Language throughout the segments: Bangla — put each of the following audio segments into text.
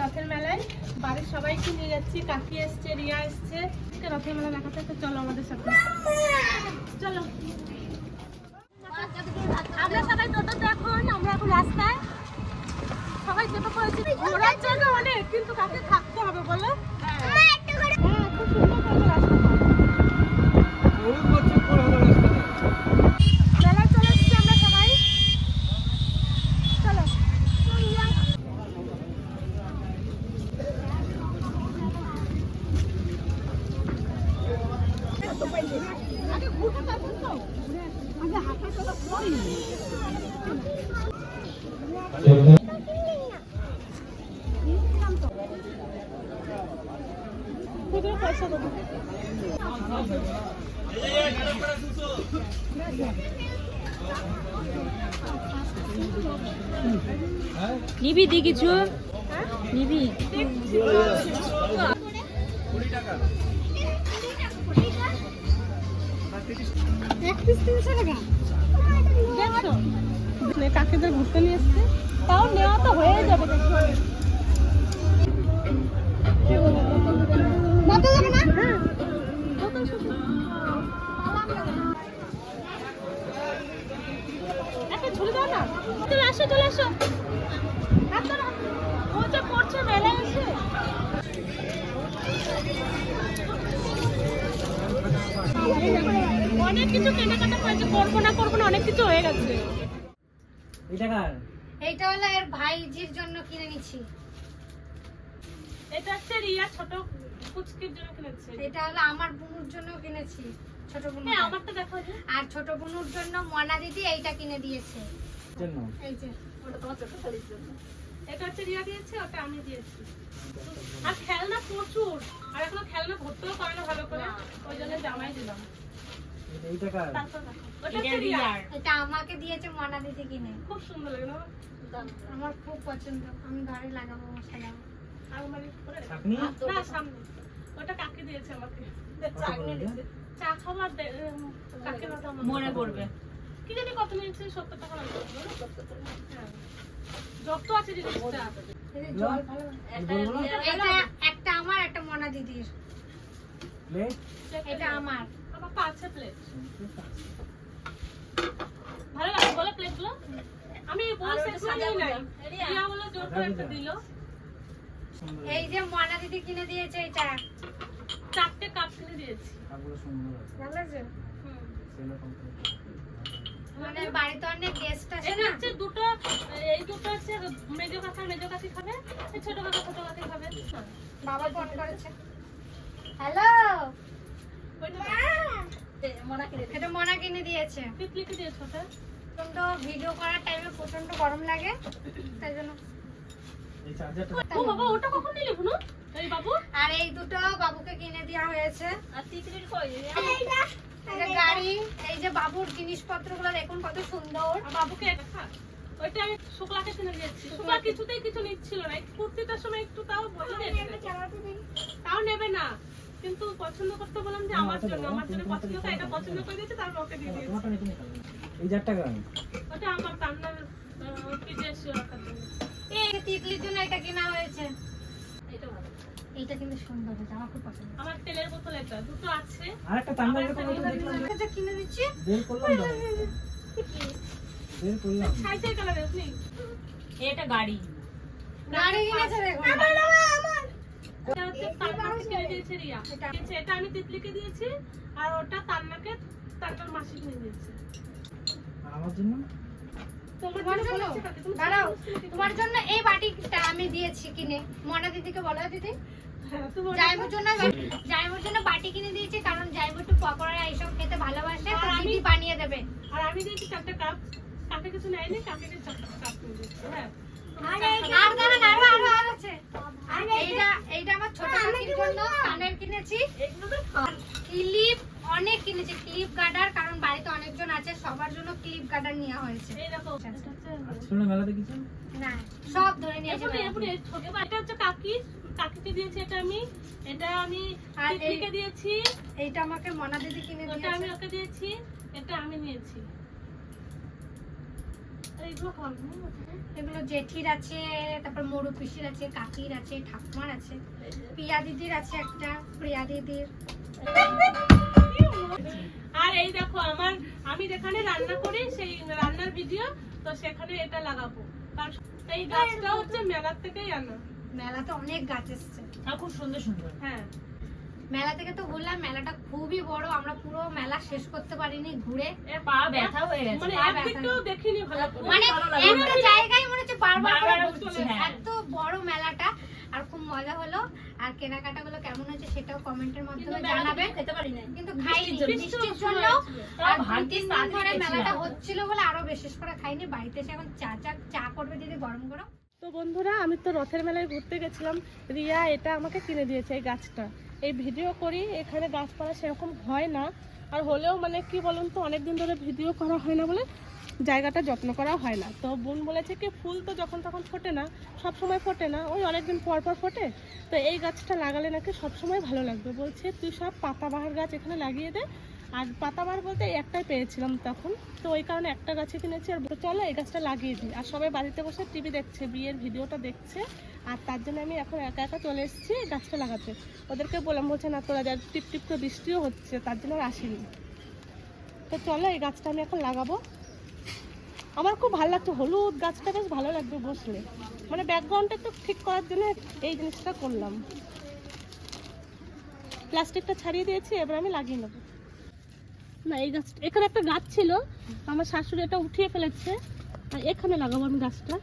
রথের মেলায়। বাড়ির সবাইকে নিয়ে যাচ্ছি। কাকি এসছে, রিয়া এসছে। রথের মেলা দেখাতে, তো চলো আমাদের সাথে। চলো। আমরা সবাই টোটোতে এখন, আমরা এখন রাস্তায়। সবাই চেপে পড়েছি ঘোরার জায়গা অনেক, কিন্তু কাকে থাকতে হবে বলো? হ্যাঁ খুব সুন্দর রাস্তাটা মেলায় চলে এসেছি আমরা সবাই চলো আগে ঘুরতে পারবেন তো আগে হাঁটা চলা করি খুচরো পয়সা দেবো নিবি দি কিছু। নিবি। টাকা। কাকিদের ঘুরতে নিয়ে এসছে। তাও নেওয়া তো হয়ে যাবে না? হ্যাঁ। চলে আসো চলে আসো। পড়ছে মেলায় এসে। অনেক কিছু কেনাকাটা হয়েছে করব না করব না অনেক কিছু হয়ে গেছে। এইটা হলো এর ভাইজির জন্য কিনে নিচ্ছি। এটা হচ্ছে রিয়া ছোট কুচকির জন্য কিনেছে। এটা হলো আমার বুনুর জন্য কিনেছি ছোট বুনু হ্যাঁ আমারটা দেখো আর ছোট বুনুর জন্য মনা দিদি এইটা কিনে দিয়েছে। এই যে। ওটা তোমার ছোট জন্য। এটা হচ্ছে রিয়া দিয়েছে ওটা আমি দিয়েছি। আর খেলনা প্রচুর। আর এখনও খেলনা ভর্তিও করে না ভালো করে জন্য জামাই দিলাম। তারপর দেখো। ওটা হচ্ছে রিয়ার। এটা আমাকে দিয়েছে মনা দিদি কিনে। খুব সুন্দর লাগে না? আমার খুব পছন্দ। আমি ঘরে লাগাবো সাজাবো আলমারি করে না সামনে। ওটা কাকে দিয়েছে আমাকে। চা দিয়েছে। চা খাবার কাকে না মনে পড়বে। কি জানি কত নিয়েছে? সত্তর টাকা লাগবে। হ্যাঁ। যত আছে জিনিসটা। জল ভালো একটা আমার একটা মনা দিদির। এটা আমার। আমার পাঁচটা প্লেট ভালো লাগে বলো প্লেটগুলো আমি বলছি সাজাই নাই রিয়া বলে জোর করে একটা দিল। এই যে মনা দিদি কিনে দিয়েছে এটা। চারটে কাপ কিনে দিয়েছি। ভালো লাগছে? হুম। মানে বাড়িতে অনেক গেস্ট আছে না? হচ্ছে দুটো এই দুটো হচ্ছে মেজো কাকা মেজো কাকি খাবে ছোট কাকা ছোট কাকি খাবে। বাবা ফোন করেছে। হ্যালো এটা মনা কিনে দিয়েছে। প্রচণ্ড ভিডিও করার টাইমে প্রচণ্ড গরম লাগে তাই জন্য। ও বাবা ওটা কখন নিলে বুনু? এই বাবু। আর এই দুটো বাবুকে কিনে দেওয়া হয়েছে। আর তিতলির কই? এই যে গাড়ি এই যে বাবুর জিনিসপত্রগুলো দেখুন কত সুন্দর। বাবুকে এটা ওইটা আমি শুক্লাকে কিনে দিয়েছি। শুক্লা কিছুতেই কিছু নিচ্ছিল না। কুর্তিটার সময় একটু তাও বলে তাও নেবে না। কিন্তু পছন্দ করতে বললাম যে আমার জন্য আমার জন্য পছন্দ করে এটা পছন্দ করে দিয়েছে তারপর ওকে দিয়ে দিয়েছি। এই চারটা গ্রাম ওটা আমার কান্নার জন্য এই তিতলির জন্য এটা কেনা হয়েছে। এটা ভালো। এইটা কিন্তু সুন্দর হয়েছে আমার খুব পছন্দ। আমার তেলের বোতল এটা দুটো আছে। আর একটা তান্ডা এরকম হয়তো দেখলাম। যে এটা কিনে দিচ্ছি। বের করলাম বের করলাম। ছাই ছাই কালারের আপনি এটা গাড়ি। গাড়ি কিনেছে এটা হচ্ছে তান্নাকে কিনে দিয়েছে রিয়া। এটা আমি তিতলিকে দিয়েছি আর ওটা তান্নাকে তান্নার মাসি কিনে দিয়েছে। আমার জন্য? তোমার জন্য জন্য বলেছে কাকে? তুমি দাঁড়াও তোমার জন্য এই বাটিটা আমি দিয়েছি কিনে। মনা দিদিকে বলো দিদি। হ্যাঁ, জন্য জন্য বাটি কিনে দিয়েছি কারণ একটু পকোড়া এইসব খেতে ভালোবাসে আর আমি- বানিয়ে দেবে। আর আমি দিয়েছি চারটে কাপ। কাকে কিছু নেয়নি কাকে চারটে কাপ হ্যাঁ। আর দাঁড়ান আরও আরও আরও আছে এইটা এইটা আমার ছোট জন্য কানের কিনেছি ক্লিপ অনেক কিনেছি। ক্লিপ গার্ডার কারণ বাড়িতে অনেকজন আছে সবার জন্য ক্লিপ গার্ডার নেওয়া হয়েছে। এই দেখো এটা হচ্ছে আসছিল না মেলাতে কিছু না সব ধরে ছোট এটা হচ্ছে কাকি। কাকিকে দিয়েছি এটা আমি। এটা আমি দিয়েছি। এইটা আমাকে মনা দিদি কিনে ওটা আমি ওকে দিয়েছি। এটা আমি নিয়েছি। এগুলো জেঠির আছে তারপর মরু পিসির আছে কাকির আছে ঠাকুমার আছে পিয়া দিদির আছে একটা প্রিয়া দিদির। আর এই দেখো আমার আমি যেখানে রান্না করি সেই রান্নার ভিডিও তো সেখানে এটা লাগাবো। এই গাছটা হচ্ছে মেলার থেকেই আনা। মেলাতে অনেক গাছ এসছে। খুব সুন্দর সুন্দর। হ্যাঁ। মেলা থেকে তো বললাম মেলাটা খুবই বড় আমরা পুরো মেলা শেষ করতে পারিনি ঘুরে পা ব্যথা হয়ে গেছে মানে দেখিনি মানে। একটা জায়গায় মনে হচ্ছে বারবার। এত বড় মেলাটা আর খুব মজা হলো। আর কেনাকাটা গুলো কেমন হয়েছে সেটাও কমেন্টের মাধ্যমে জানাবে। খেতে পারি না কিন্তু খাইনি বৃষ্টির জন্য আর ভাগ্যিস তিন দিন ধরে মেলাটা হচ্ছিল বলে আরও বিশেষ করে খাইনি। বাড়িতে এসে এখন চা চা চা করবে দিদি গরম গরম তো বন্ধুরা আমি তো রথের মেলায় ঘুরতে গেছিলাম। রিয়া এটা আমাকে কিনে দিয়েছে এই গাছটা। এই ভিডিও করি, এখানে গাছপালা সেরকম হয় না। আর হলেও মানে কি বলুন তো, অনেকদিন ধরে ভিডিও করা হয় না বলে জায়গাটা যত্ন করা হয় না। তো বোন বলেছে কি, ফুল তো যখন তখন ফোটে না সব সময় ফোটে না, ওই অনেকদিন পর পর ফোটে। তো এই গাছটা লাগালে নাকি সব সময় ভালো লাগবে। বলছে, তুই সব পাতাবাহার গাছ এখানে লাগিয়ে দে আর পাতাবাহার বলতে একটাই পেয়েছিলাম তখন। তো ওই কারণে একটা গাছে কিনেছি আর চলো এই গাছটা লাগিয়ে দিই। আর সবাই বাড়িতে বসে টিভি দেখছে, বিয়ের ভিডিওটা দেখছে। আর তার জন্য আমি এখন একা একা চলে এসেছি গাছটা লাগাতে। ওদেরকে বললাম, বলছে, না, তোরা যা টিপ টিপ করে বৃষ্টিও হচ্ছে, তার জন্য আর আসেনি। তো চলো, এই গাছটা আমি এখন লাগাবো। আমার খুব ভালো লাগছে, হলুদ গাছটা বেশ ভালো লাগবে বসলে। মানে ব্যাকগ্রাউন্ডটা একটু ঠিক করার জন্য এই জিনিসটা করলাম। প্লাস্টিকটা ছাড়িয়ে দিয়েছি, এবার আমি লাগিয়ে নেব। না এই গাছটা এখানে একটা গাছ ছিল। আমার শাশুড়ি এটা উঠিয়ে ফেলেছে। আর এখানে লাগাবো আমি গাছটা।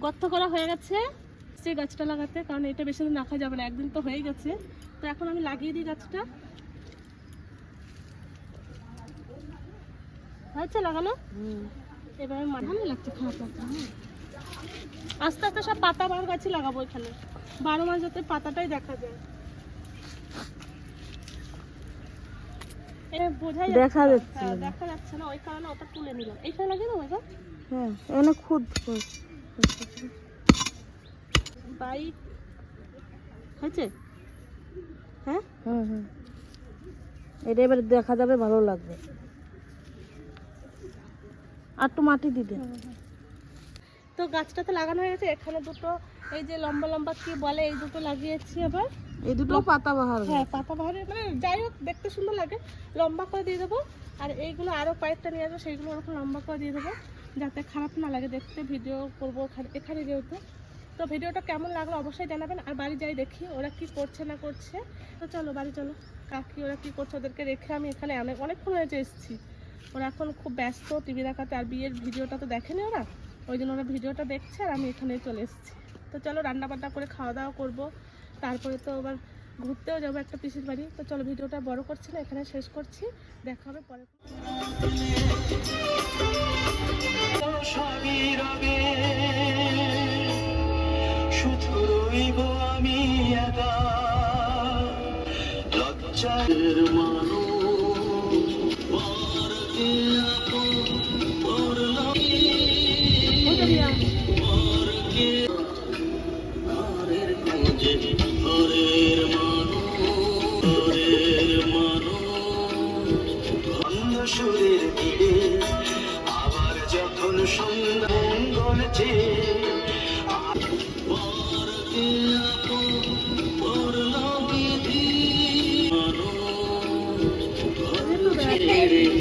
গর্ত করা হয়ে গেছে। সেই গাছটা লাগাতে কারণ এটা বেশি দিন রাখা যাবে না একদিন তো হয়ে গেছে। তো এখন আমি লাগিয়ে দিই গাছটা। হয়েছে লাগানো? হুম। এবার আমি মা- লাগছে খারাপ লাগছে। আস্তে আস্তে সব পাতা বার গাছই লাগাবো এখানে। বারো মাস যাতে পাতাটাই দেখা যায়। বোঝাই দেখা যাচ্ছে হ্যাঁ, দেখা যাচ্ছে না। ওই কারণে ওটা তুলে নিলাম। এইখানে লাগিয়ে দেবো এবার? হ্যাঁ এখানে খুদ বাইক হয়েছে? হ্যাঁ? হুম হুম। এটা এবার দেখা যাবে ভালো লাগবে। আর একটু মাটি দিতে তো গাছটা তো লাগানো হয়ে গেছে এখানে দুটো এই যে লম্বা লম্বা কি বলে এই দুটো লাগিয়েছি আবার। এই দুটো পাতা বাহার হ্যাঁ। পাতা বাহারে মানে যাই হোক দেখতে সুন্দর লাগে। লম্বা করে দিয়ে দেবো আর এইগুলো আরও কয়েকটা নিয়ে আসব সেইগুলো ওরকম লম্বা করে দিয়ে দেবো যাতে খারাপ না লাগে দেখতে ভিডিও করব এখানে যেহেতু। তো ভিডিওটা কেমন লাগল অবশ্যই জানাবেন আর বাড়ি যাই দেখি ওরা কি করছে না করছে। তো চলো বাড়ি চলো। কাকি ওরা কি করছে ওদেরকে রেখে আমি এখানে অনেক অনেকক্ষণ হয়েছে এসেছি। ওরা এখন খুব ব্যস্ত টিভি দেখাতে আর বিয়ের ভিডিওটা তো দেখেনি ওরা। ওই জন্য ওরা ভিডিওটা দেখছে আর আমি এখানে চলে এসেছি। তো চলো রান্না বান্না করে খাওয়া দাওয়া করব। তারপরে তো আবার ঘুরতেও যাব একটা পিসির বাড়ি। তো চলো ভিডিওটা বড় করছি না, এখানে শেষ করছি। দেখা হবে পরে। মানুষ